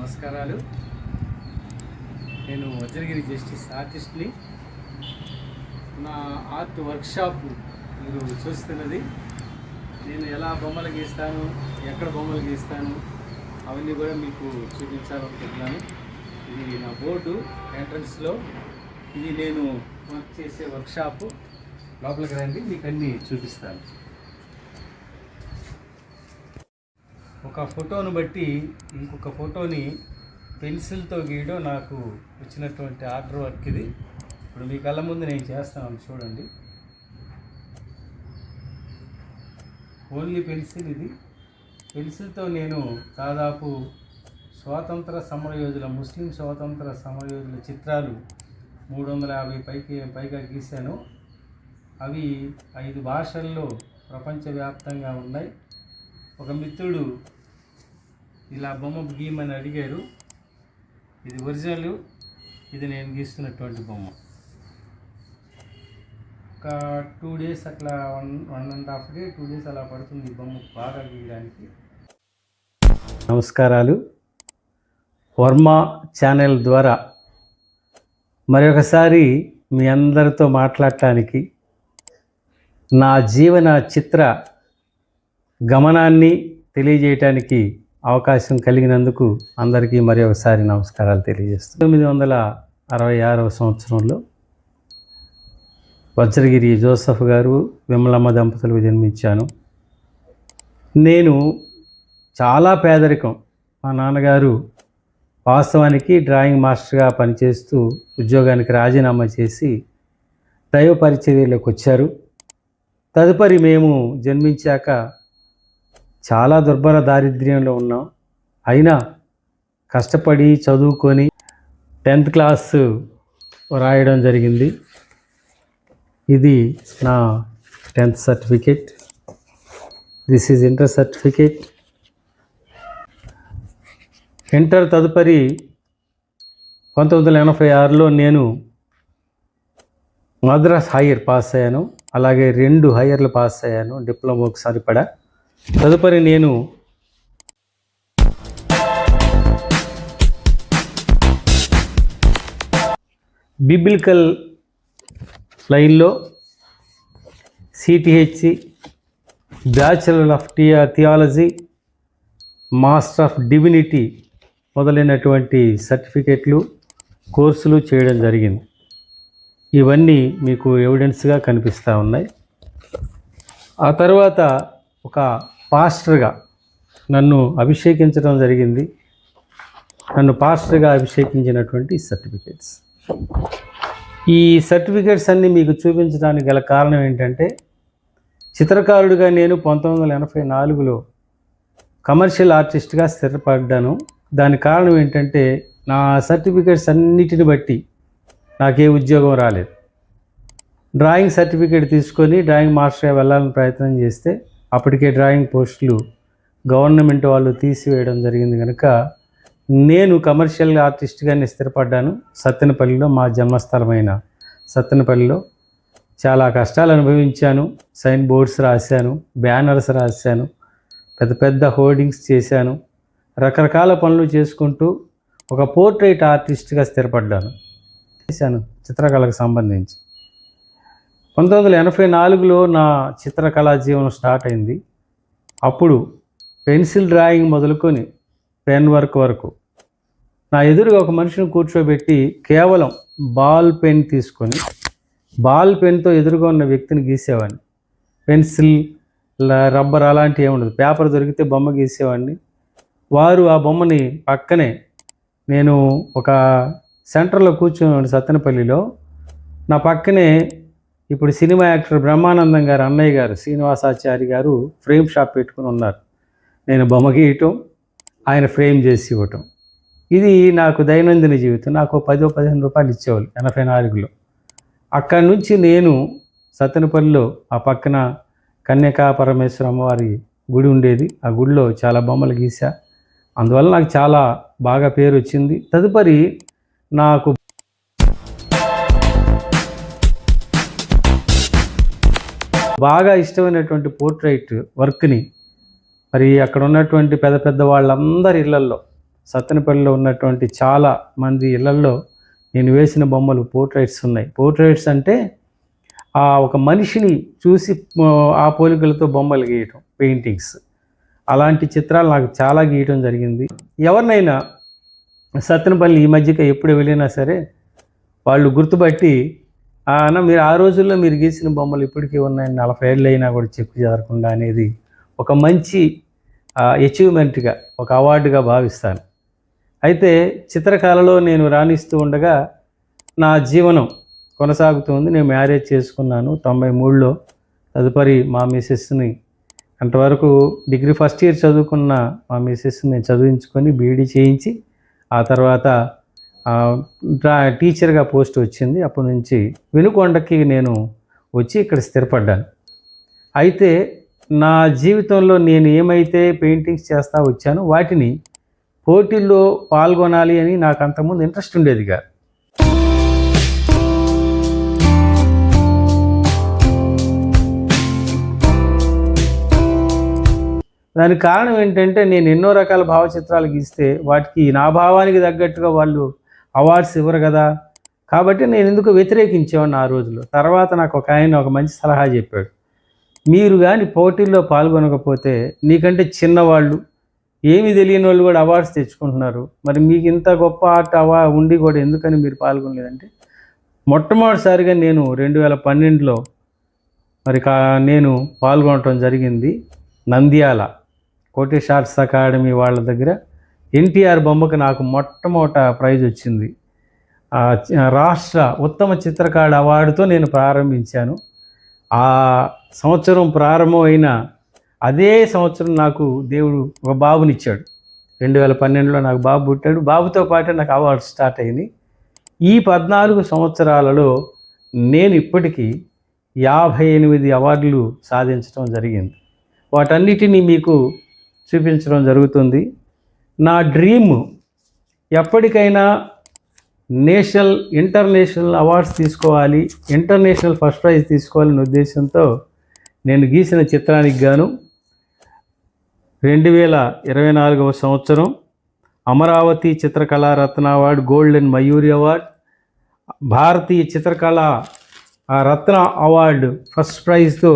నమస్కారాలు. నేను వజ్రగిరి జస్టిస్ ఆర్టిస్ట్ని. నా ఆర్ట్ వర్క్షాప్ మీరు చూస్తున్నది. నేను ఎలా బొమ్మలు గీస్తాను ఎక్కడ బొమ్మలు గీస్తాను అవన్నీ కూడా మీకు చూపించాలనుకుంటున్నాను. ఇది నా బోర్డు ఎంట్రన్స్లో. ఇది నేను వర్క్ చేసే వర్క్షాపు. లోపలికి రండి మీకు అన్నీ చూపిస్తాను. ఒక ఫోటోను బట్టి ఇంకొక ఫోటోని పెన్సిల్తో గీయడం నాకు వచ్చినటువంటి ఆర్డర్ వర్క్ ఇది. ఇప్పుడు మీ కళ్ళ ముందు నేను చేస్తాను చూడండి. ఓన్లీ పెన్సిల్ ఇది. పెన్సిల్తో నేను దాదాపు స్వాతంత్ర సమరయోధుల ముస్లిం స్వాతంత్ర సమరయోధుల చిత్రాలు మూడు వందల యాభై పైకి పైగా గీశాను. అవి ఐదు భాషల్లో ప్రపంచవ్యాప్తంగా ఉన్నాయి. ఒక మిత్రుడు ఇలా బొమ్మ గీయమని అడిగారు. ఇది ఒరిజినల్ ఇది నేను గీస్తున్నటువంటి బొమ్మ. ఒక టూ డేస్ అట్లా one one and half day two days అలా పడుతుంది ఈ బొమ్మ బాగా గీయడానికి. నమస్కారాలు. వర్మ ఛానల్ ద్వారా మరొకసారి మీ అందరితో మాట్లాడటానికి నా జీవన చిత్ర గమనాన్ని తెలియజేయటానికి అవకాశం కలిగినందుకు అందరికీ మరి ఒకసారి నమస్కారాలు తెలియజేస్తాను తొమ్మిది వందల అరవై ఆరవ సంవత్సరంలో వజ్రగిరి జోసఫ్ గారు విమలమ్మ దంపతులకు జన్మించాను. నేను చాలా పేదరికం. మా నాన్నగారు వాస్తవానికి డ్రాయింగ్ మాస్టర్గా పనిచేస్తూ ఉద్యోగానికి రాజీనామా చేసి దైవ పరిచర్యలోకి వచ్చారు. తదుపరి మేము జన్మించాక చాలా దుర్భర దారిద్ర్యంలో ఉన్నాం. అయినా కష్టపడి చదువుకొని టెన్త్ క్లాస్ రాయడం జరిగింది. ఇది నా tenth certificate. This is inter certificate. Inter తదుపరి పంతొమ్మిది వందల ఎనభై ఆరులో నేను మద్రాస్ హైయర్ పాస్ అయ్యాను. అలాగే రెండు హైయర్లు పాస్ అయ్యాను. డిప్లొమాకు సరిపడా తదుపరి నేను బిబ్లికల్ లైన్లో సిటిహెచ్సి బ్యాచులర్ ఆఫ్ టియా థియాలజీ మాస్టర్ ఆఫ్ డివినిటీ మొదలైనటువంటి సర్టిఫికెట్లు కోర్సులు చేయడం జరిగింది. ఇవన్నీ మీకు ఎవిడెన్స్గా కనిపిస్తూ ఉన్నాయి. ఆ తర్వాత ఒక పాస్టర్గా నన్ను అభిషేకించడం జరిగింది. నన్ను పాస్టర్గా అభిషేకించినటువంటి సర్టిఫికేట్స్. ఈ సర్టిఫికేట్స్ అన్నీ మీకు చూపించడానికి గల కారణం ఏంటంటే చిత్రకారుడిగా నేను పంతొమ్మిది వందల ఎనభై నాలుగులో కమర్షియల్ ఆర్టిస్ట్గా స్థిరపడ్డాను. దానికి కారణం ఏంటంటే నా సర్టిఫికేట్స్ అన్నిటిని బట్టి నాకే ఉద్యోగం రాలేదు. డ్రాయింగ్ సర్టిఫికేట్ తీసుకొని డ్రాయింగ్ మాస్టర్గా వెళ్ళాలని ప్రయత్నం చేస్తే అప్పటికే డ్రాయింగ్ పోస్టులు గవర్నమెంట్ వాళ్ళు తీసివేయడం జరిగింది కనుక నేను కమర్షియల్ ఆర్టిస్ట్గానే స్థిరపడ్డాను సత్తెనపల్లిలో మా జన్మస్థలమైన సత్తెనపల్లిలో చాలా కష్టాలు అనుభవించాను. సైన్ బోర్డ్స్ రాశాను బ్యానర్స్ రాశాను పెద్ద పెద్ద హోర్డింగ్స్ చేశాను. రకరకాల పనులు చేసుకుంటూ ఒక పోర్ట్రైట్ ఆర్టిస్ట్గా స్థిరపడ్డాను. చేశాను చిత్రకళకు సంబంధించి. పంతొమ్మిది వందల ఎనభై నాలుగులో నా చిత్రకళా జీవనం స్టార్ట్ అయింది. అప్పుడు పెన్సిల్ డ్రాయింగ్ మొదలుకొని పెన్ వర్క్ వరకు నా ఎదురుగా ఒక మనిషిని కూర్చోబెట్టి కేవలం బాల్ పెన్ తీసుకొని బాల్ పెన్తో ఎదురుగా ఉన్న వ్యక్తిని గీసేవాడిని. పెన్సిల్ రబ్బర్ అలాంటివి ఏమి ఉండదు. పేపర్ దొరికితే బొమ్మ గీసేవాడిని. వారు ఆ బొమ్మని పక్కనే నేను ఒక సెంటర్లో కూర్చున్నాను సత్తెనపల్లిలో. నా పక్కనే ఇప్పుడు సినిమా యాక్టర్ బ్రహ్మానందం గారు అన్నయ్య గారు శ్రీనివాసాచారి గారు ఫ్రేమ్ షాప్ పెట్టుకుని ఉన్నారు. నేను బొమ్మ గీయటం ఆయన ఫ్రేమ్ చేసి ఇవ్వటం. ఇది నాకు దైనందిన జీవితం. నాకు పదో పదిహేను రూపాయలు ఇచ్చేవాళ్ళు ఎనభై నాలుగులో. అక్కడి నుంచి నేను సత్తెనపల్లిలో ఆ పక్కన కన్యకా పరమేశ్వర అమ్మవారి గుడి ఉండేది. ఆ గుడిలో చాలా బొమ్మలు గీసా అందువల్ల నాకు చాలా బాగా పేరు వచ్చింది. తదుపరి నాకు బాగా ఇష్టమైనటువంటి పోర్ట్రైట్ వర్క్ని మరి అక్కడ ఉన్నటువంటి పెద్ద పెద్ద వాళ్ళందరి ఇళ్ళల్లో సత్తెనపల్లిలో ఉన్నటువంటి చాలా మంది ఇళ్ళల్లో నేను వేసిన బొమ్మలు పోర్ట్రైట్స్ ఉన్నాయి. పోర్ట్రైట్స్ అంటే ఆ ఒక మనిషిని చూసి ఆ, పోలికలతో బొమ్మలు గీయటం పెయింటింగ్స్. అలాంటి చిత్రాలు నాకు చాలా గీయటం జరిగింది. ఎవరినైనా సత్తెనపల్లి ఈ మధ్యకి ఎప్పుడు వెళ్ళినా సరే వాళ్ళు గుర్తుపట్టి అన్న మీరు ఆ రోజుల్లో మీరు గీసిన బొమ్మలు ఇప్పటికీ ఉన్నాయి నలభై ఏళ్ళు అయినా కూడా చెప్పు జరగకుండా అనేది ఒక మంచి అచీవ్మెంట్గా ఒక అవార్డుగా భావిస్తాను. అయితే చిత్రకళలో నేను రాణిస్తూ ఉండగా నా జీవనం కొనసాగుతుంది నేను మ్యారేజ్ చేసుకున్నాను తొంభై మూడులో. తదుపరి మా మిసెస్ని అంతవరకు డిగ్రీ ఫస్ట్ ఇయర్ చదువుకున్న మా మిసెస్ని నేను చదివించుకొని బీఈడీ చేయించి ఆ తర్వాత టీచర్గా పోస్ట్ వచ్చింది. అప్పటి నుంచి వెనుకొండకి నేను వచ్చి ఇక్కడ స్థిరపడ్డాను. అయితే నా జీవితంలో నేను ఏమైతే పెయింటింగ్స్ చేస్తూ వచ్చానో వాటిని పోటీల్లో పాల్గొనాలి అని నాకు అంతకుముందు ఇంట్రెస్ట్ ఉండేది దానికి కారణం ఏంటంటే నేను ఎన్నో రకాల భావచిత్రాలు గీస్తే వాటికి నా భావానికి తగ్గట్టుగా వాళ్ళు అవార్డ్స్ ఇవ్వరు కదా. కాబట్టి నేను ఎందుకు వ్యతిరేకించేవాడిని ఆ రోజుల్లో? తర్వాత నాకు ఒక ఆయన ఒక మంచి సలహా చెప్పాడు. మీరు కానీ పోటీల్లో పాల్గొనకపోతే నీకంటే చిన్నవాళ్ళు ఏమీ తెలియని వాళ్ళు కూడా అవార్డ్స్ తెచ్చుకుంటున్నారు. మరి మీకు ఇంత గొప్ప ఆర్ట్ అవా ఉండి కూడా ఎందుకని మీరు పాల్గొనలేదంటే? మొట్టమొదటిసారిగా నేను రెండు వేల పన్నెండులో మరి కా నేను పాల్గొనటం జరిగింది నంద్యాల కోటేష్ ఆర్ట్స్ అకాడమీ వాళ్ళ దగ్గర. ఎన్టీఆర్ బొమ్మకు నాకు మొట్టమొదట ప్రైజ్ వచ్చింది. రాష్ట్ర ఉత్తమ చిత్రకారుడు అవార్డుతో నేను ప్రారంభించాను. ఆ సంవత్సరం ప్రారంభమైన అదే సంవత్సరం నాకు దేవుడు ఒక బాబునిచ్చాడు. రెండు వేల పన్నెండులో నాకు బాబు పుట్టాడు. బాబుతో పాటే నాకు అవార్డు స్టార్ట్ అయింది. ఈ పద్నాలుగు సంవత్సరాలలో నేను ఇప్పటికీ యాభై ఎనిమిది అవార్డులు సాధించడం జరిగింది. వాటన్నిటినీ మీకు చూపించడం జరుగుతుంది. నా డ్రీమ్ ఎప్పటికైనా నేషనల్ ఇంటర్నేషనల్ అవార్డ్స్ తీసుకోవాలి ఇంటర్నేషనల్ ఫస్ట్ ప్రైజ్ తీసుకోవాలనే ఉద్దేశంతో నేను గీసిన చిత్రానికి గాను రెండు వేల ఇరవై నాలుగవ సంవత్సరం అమరావతి చిత్రకళా రత్న అవార్డు గోల్డెన్ మయూరి అవార్డ్ భారతీయ చిత్రకళ రత్న అవార్డు ఫస్ట్ ప్రైజ్తో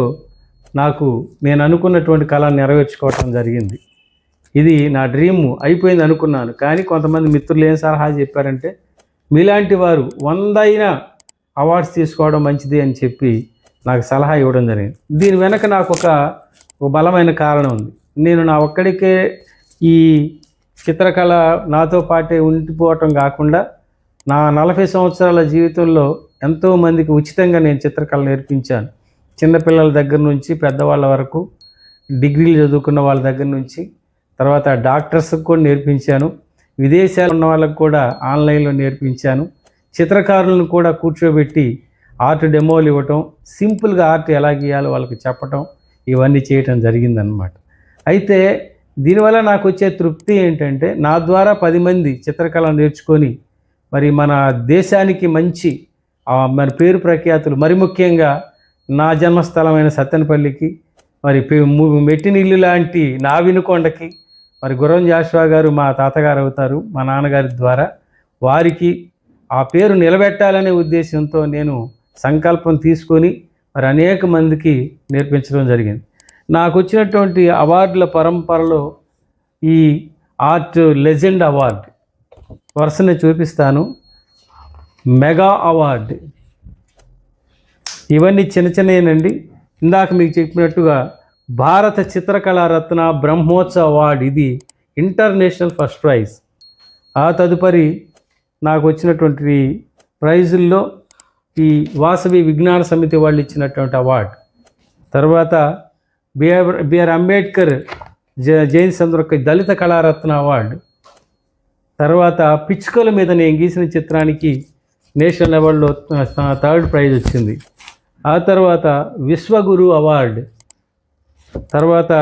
నాకు నేను అనుకున్నటువంటి కళ నెరవేర్చుకోవటం జరిగింది. ఇది నా డ్రీమ్ అయిపోయింది అనుకున్నాను. కానీ కొంతమంది మిత్రులు ఏం సలహా చెప్పారంటే మీలాంటి వారు వంద అయినా అవార్డ్స్ తీసుకోవడం మంచిది అని చెప్పి నాకు సలహా ఇవ్వడం జరిగింది. దీని వెనక నాకు ఒక బలమైన కారణం ఉంది. నేను నా ఒక్కడికే ఈ చిత్రకళ నాతో పాటే ఉండిపోవటం కాకుండా నా నలభై సంవత్సరాల జీవితంలో ఎంతోమందికి ఉచితంగా నేను చిత్రకళ నేర్పించాను. చిన్నపిల్లల దగ్గర నుంచి పెద్దవాళ్ళ వరకు డిగ్రీలు చదువుకున్న వాళ్ళ దగ్గర నుంచి తర్వాత డాక్టర్స్కి కూడా నేర్పించాను. విదేశాలు ఉన్న వాళ్ళకు కూడా ఆన్లైన్లో నేర్పించాను. చిత్రకారులను కూడా కూర్చోబెట్టి ఆర్ట్ డెమోలు ఇవ్వటం సింపుల్గా ఆర్ట్ ఎలా గీయాలో వాళ్ళకి చెప్పటం ఇవన్నీ చేయటం జరిగిందనమాట అయితే దీనివల్ల నాకు వచ్చే తృప్తి ఏంటంటే నా ద్వారా పది మంది చిత్రకళ నేర్చుకొని మరి మన దేశానికి మంచి మన పేరు ప్రఖ్యాతులు మరి ముఖ్యంగా నా జన్మస్థలమైన సత్తెనపల్లికి మరి మెట్టినిల్లు లాంటి నా వినుకొండకి మరి గుర్రం జాషువా గారు మా తాతగారు అవుతారు మా నాన్నగారి ద్వారా. వారికి ఆ పేరు నిలబెట్టాలనే ఉద్దేశంతో నేను సంకల్పం తీసుకొని మరి అనేక మందికి నేర్పించడం జరిగింది. నాకు వచ్చినటువంటి అవార్డుల పరంపరలో ఈ ఆర్ట్ లెజెండ్ అవార్డు వరుసనే చూపిస్తాను. Mega award. ఇవన్నీ చిన్న చిన్నవేనండి ఇందాక మీకు చెప్పినట్టుగా భారత చిత్రకళా రత్న బ్రహ్మోత్సవ అవార్డు ఇది ఇంటర్నేషనల్ ఫస్ట్ ప్రైజ్. ఆ తదుపరి నాకు వచ్చినటువంటి ప్రైజుల్లో ఈ వాసవి విజ్ఞాన సమితి వాళ్ళు ఇచ్చినటువంటి అవార్డు. తర్వాత బిఆర్ బిఆర్ అంబేద్కర్ జ జయంతి సందర్భ దళిత కళారత్న అవార్డు. తర్వాత పిచ్చుకల మీద నేను గీసిన చిత్రానికి నేషనల్ లెవెల్లో థర్డ్ ప్రైజ్ వచ్చింది. ఆ తర్వాత విశ్వగురు అవార్డు. తర్వాత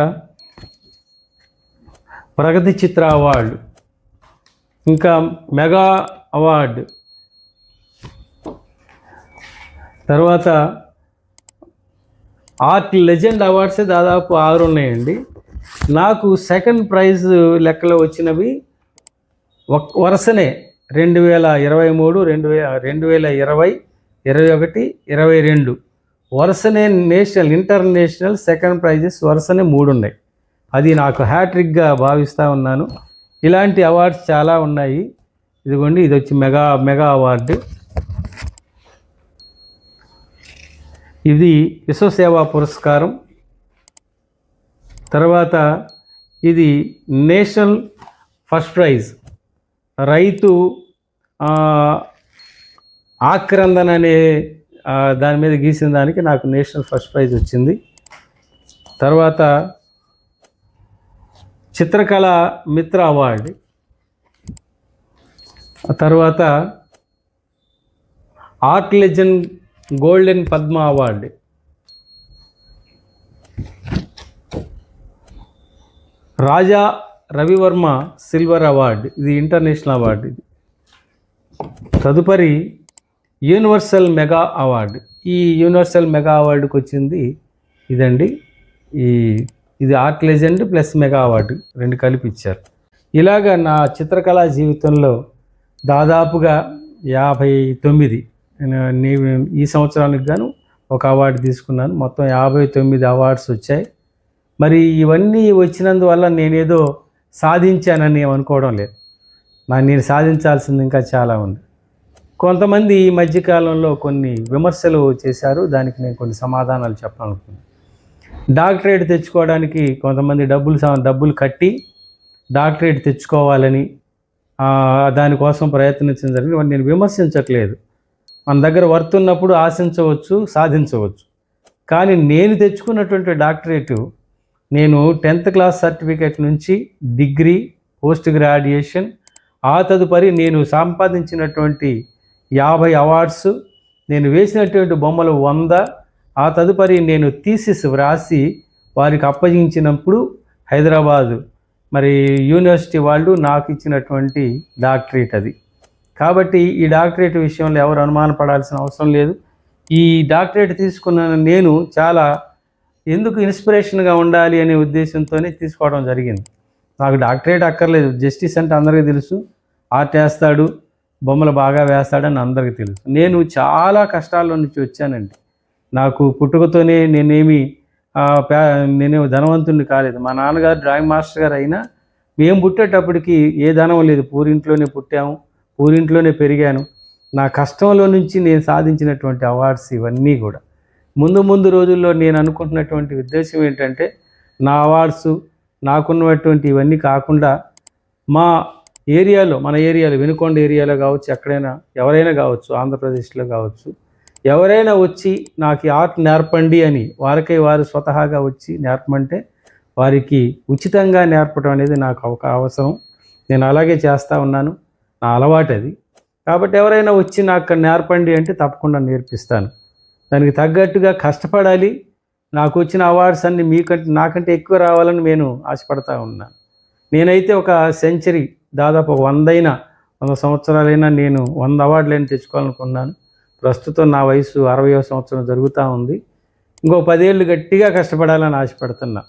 ప్రగతి చిత్ర అవార్డు ఇంకా మెగా అవార్డు. తర్వాత ఆర్ట్ లెజెండ్ అవార్డ్సే దాదాపు ఆరు ఉన్నాయండి. నాకు సెకండ్ ప్రైజ్ లెక్కలో వచ్చినవి ఒక వరుసనే రెండు వేల ఇరవై మూడు రెండు వే రెండు వేల ఇరవై ఇరవై ఒకటి ఇరవై రెండు. వరుసనే నేషనల్ ఇంటర్నేషనల్ సెకండ్ ప్రైజెస్ వరుసనే మూడు ఉన్నాయి అది నాకు హ్యాట్రిక్గా భావిస్తూ ఉన్నాను. ఇలాంటి అవార్డ్స్ చాలా ఉన్నాయి. ఇదిగోండి ఇది వచ్చి మెగా మెగా అవార్డు. ఇది విశ్వసేవా పురస్కారం. తర్వాత ఇది నేషనల్ ఫస్ట్ ప్రైజ్. రైతు ఆక్రందన అనే దాని మీద గీసిన దానికి నాకు నేషనల్ ఫస్ట్ ప్రైజ్ వచ్చింది. తర్వాత చిత్రకళ మిత్ర అవార్డు. తర్వాత art legend golden Padma award. Raja Ravi Varma silver award. ఇది ఇంటర్నేషనల్ అవార్డు ఇది. తదుపరి యూనివర్సల్ మెగా అవార్డు. ఈ యూనివర్సల్ మెగా అవార్డుకి వచ్చింది ఇదండి. ఈ ఇది art legend plus mega award రెండు కలిపి ఇచ్చారు. ఇలాగ నా చిత్రకళా జీవితంలో దాదాపుగా యాభై తొమ్మిది నేను- ఈ సంవత్సరానికి గాను ఒక అవార్డు తీసుకున్నాను. మొత్తం యాభై తొమ్మిది అవార్డ్స్ వచ్చాయి. మరి ఇవన్నీ వచ్చినందువల్ల నేనేదో సాధించానని అనుకోవడం లేదు. నా నేను సాధించాల్సింది ఇంకా చాలా ఉంది. కొంతమంది ఈ మధ్యకాలంలో కొన్ని విమర్శలు చేశారు. దానికి నేను కొన్ని సమాధానాలు చెప్పాలనుకున్నాను డాక్టరేట్ తెచ్చుకోవడానికి కొంతమంది డబ్బులు డబ్బులు కట్టి డాక్టరేట్ తెచ్చుకోవాలని దానికోసం ప్రయత్నించడం జరిగింది. వాటిని నేను విమర్శించట్లేదు. మన దగ్గర వర్త్ ఉన్నప్పుడు ఆశించవచ్చు సాధించవచ్చు. కానీ నేను తెచ్చుకున్నటువంటి డాక్టరేటు నేను టెన్త్ క్లాస్ సర్టిఫికేట్ నుంచి డిగ్రీ పోస్ట్ గ్రాడ్యుయేషన్ ఆ తదుపరి నేను సంపాదించినటువంటి యాభై అవార్డ్స్ నేను వేసినటువంటి బొమ్మలు వంద. ఆ తదుపరి నేను థీసిస్ వ్రాసి వారికి అప్పగించినప్పుడు హైదరాబాదు. మరి యూనివర్సిటీ వాళ్ళు నాకు ఇచ్చినటువంటి డాక్టరేట్ అది. కాబట్టి ఈ డాక్టరేట్ విషయంలో ఎవరు అనుమానపడాల్సిన అవసరం లేదు. ఈ డాక్టరేట్ తీసుకున్న నేను చాలా ఎందుకు ఇన్స్పిరేషన్గా ఉండాలి అనే ఉద్దేశంతోనే తీసుకోవడం జరిగింది. నాకు డాక్టరేట్ అక్కర్లేదు. జస్టిస్ అంటే అందరికీ తెలుసు. ఆర్ట్ వేస్తాడు. బొమ్మలు బాగా వేస్తాడని అందరికీ తెలుసు. నేను చాలా కష్టాల్లో నుంచి వచ్చానండి. నాకు పుట్టుకతోనే నేనేమి నేను ధనవంతుడిని కాలేదు. మా నాన్నగారు డ్రాయింగ్ మాస్టర్ గారు అయినా మేము పుట్టేటప్పటికి ఏ ధనం లేదు. పూరింట్లోనే పుట్టాము పూరింట్లోనే పెరిగాను. నా కష్టంలో నుంచి నేను సాధించినటువంటి అవార్డ్స్ ఇవన్నీ కూడా. ముందు ముందు రోజుల్లో నేను అనుకుంటున్నటువంటి ఉద్దేశం ఏంటంటే నా అవార్డ్స్ నాకున్నటువంటి ఇవన్నీ కాకుండా మా ఏరియాలో మన ఏరియాలో వెనుకొండ ఏరియాలో కావచ్చు ఎక్కడైనా ఎవరైనా కావచ్చు ఆంధ్రప్రదేశ్లో కావచ్చు ఎవరైనా వచ్చి నాకు ఆర్ట్ నేర్పండి అని వారికై వారు స్వతహాగా వచ్చి నేర్పమంటే వారికి ఉచితంగా నేర్పడం అనేది నాకు ఒక అవసరం. నేను అలాగే చేస్తూ ఉన్నాను. నా అలవాటు అది. కాబట్టి ఎవరైనా వచ్చి నాకు నేర్పండి అంటే తప్పకుండా నేర్పిస్తాను. దానికి తగ్గట్టుగా కష్టపడాలి. నాకు వచ్చిన అవార్డ్స్ అన్ని మీకంటే నాకంటే ఎక్కువ రావాలని నేను ఆశపడతా ఉన్నాను. నేనైతే ఒక సెంచరీ దాదాపు వందైన వంద సంవత్సరాలైనా నేను వంద అవార్డులైనా తెచ్చుకోవాలనుకున్నాను. ప్రస్తుతం నా వయసు అరవయో సంవత్సరం జరుగుతూ ఉంది. ఇంకో పదేళ్ళు గట్టిగా కష్టపడాలని ఆశపడుతున్నా.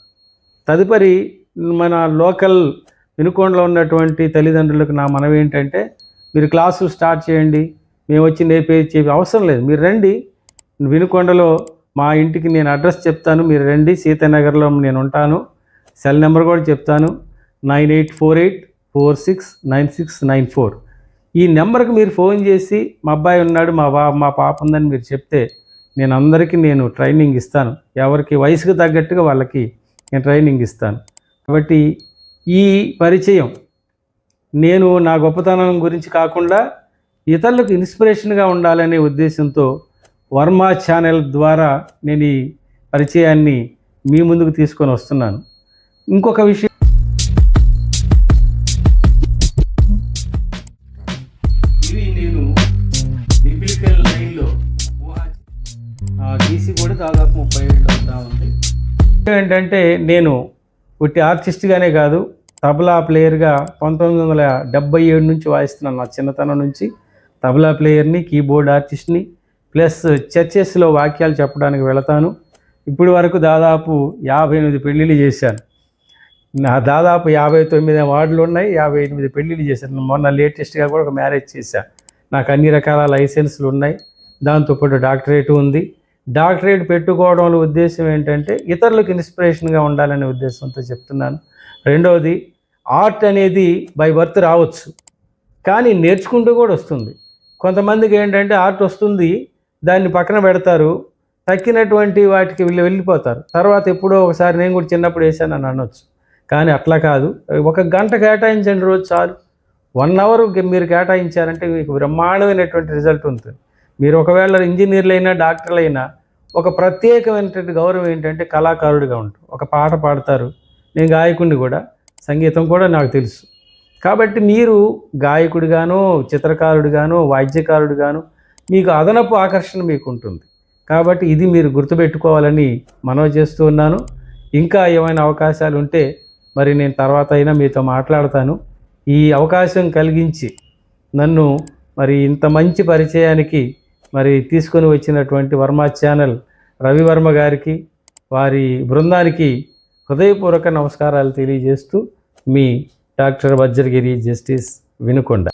తదుపరి మన లోకల్ వినుకొండలో ఉన్నటువంటి తల్లిదండ్రులకు నా మనవి ఏంటంటే మీరు క్లాసులు స్టార్ట్ చేయండి. మేము వచ్చి నేర్పే చెప్పి అవసరం లేదు. మీరు రండి. వినుకొండలో మా ఇంటికి నేను అడ్రస్ చెప్తాను. మీరు రండి. సీతానగర్లో నేను ఉంటాను. సెల్ నెంబర్ కూడా చెప్తాను. Nine eight four eight four six nine six nine four. ఈ నెంబర్కి మీరు ఫోన్ చేసి మా అబ్బాయి ఉన్నాడు మా బా మా పాప ఉందని మీరు చెప్తే నేను అందరికీ నేను ట్రైనింగ్ ఇస్తాను. ఎవరికి వయసుకు తగ్గట్టుగా వాళ్ళకి నేను ట్రైనింగ్ ఇస్తాను. కాబట్టి ఈ పరిచయం నేను నా గొప్పతనం గురించి కాకుండా ఇతరులకు ఇన్స్పిరేషన్గా ఉండాలనే ఉద్దేశంతో వర్మ ఛానల్ ద్వారా నేను ఈ పరిచయాన్ని మీ ముందుకు తీసుకొని వస్తున్నాను. ఇంకొక విషయం ఏంటంటే నేను ఒకటి ఆర్టిస్ట్గానే కాదు తబలా ప్లేయర్గా పంతొమ్మిది వందల డెబ్బై ఏడు నుంచి వాయిస్తున్నాను నా చిన్నతనం నుంచి. తబలా ప్లేయర్ని కీబోర్డ్ ఆర్టిస్ట్ని ప్లస్ చర్చెస్లో వాక్యాలు చెప్పడానికి వెళతాను. ఇప్పటి వరకు దాదాపు యాభై ఎనిమిది పెళ్ళిళ్ళు చేశాను. నా దాదాపు యాభై తొమ్మిది వార్డులు ఉన్నాయి యాభై ఎనిమిది పెళ్ళిళ్ళు చేశాను. మొన్న లేటెస్ట్గా కూడా ఒక మ్యారేజ్ చేశాను నాకు అన్ని రకాల లైసెన్సులు ఉన్నాయి. దాంతోపాటు డాక్టరేట్ ఉంది. డాక్టరేట్ పెట్టుకోవడంలో ఉద్దేశం ఏంటంటే ఇతరులకు ఇన్స్పిరేషన్గా ఉండాలనే ఉద్దేశంతో చెప్తున్నాను. రెండవది ఆర్ట్ అనేది బై బర్త్ రావచ్చు. కానీ నేర్చుకుంటూ కూడా వస్తుంది. కొంతమందికి ఏంటంటే ఆర్ట్ వస్తుంది దాన్ని పక్కన పెడతారు తక్కినటువంటి వాటికి వెళ్ళి వెళ్ళిపోతారు. తర్వాత ఎప్పుడో ఒకసారి నేను కూడా చిన్నప్పుడు వేసాను అని అనొచ్చు. కానీ అట్లా కాదు. ఒక గంట కేటాయించండి రోజు చాలు. వన్ అవర్ మీరు కేటాయించారంటే మీకు బ్రహ్మాండమైనటువంటి రిజల్ట్ ఉంటుంది. మీరు ఒకవేళ ఇంజనీర్లైనా డాక్టర్లైనా ఒక ప్రత్యేకమైనటువంటి గౌరవం ఏంటంటే కళాకారుడిగా ఉంటారు ఒక పాట పాడతారు. నేను గాయకుడిని కూడా సంగీతం కూడా నాకు తెలుసు. కాబట్టి మీరు గాయకుడిగాను చిత్రకారుడిగాను వాద్యకారుడిగాను మీకు అదనపు ఆకర్షణ మీకు ఉంటుంది కాబట్టి ఇది మీరు గుర్తుపెట్టుకోవాలని మనవి చేస్తూ ఉన్నాను. ఇంకా ఏమైనా అవకాశాలు ఉంటే మరి నేను తర్వాత అయినా మీతో మాట్లాడతాను. ఈ అవకాశం కలిగించి నన్ను మరి ఇంత మంచి పరిచయానికి మరి తీసుకొని వచ్చినటువంటి వర్మ ఛానల్ రవివర్మ గారికి వారి బృందానికి హృదయపూర్వక నమస్కారాలు తెలియజేస్తూ మీ డాక్టర్ వజ్రగిరి జస్టిస్ వినుకొండ.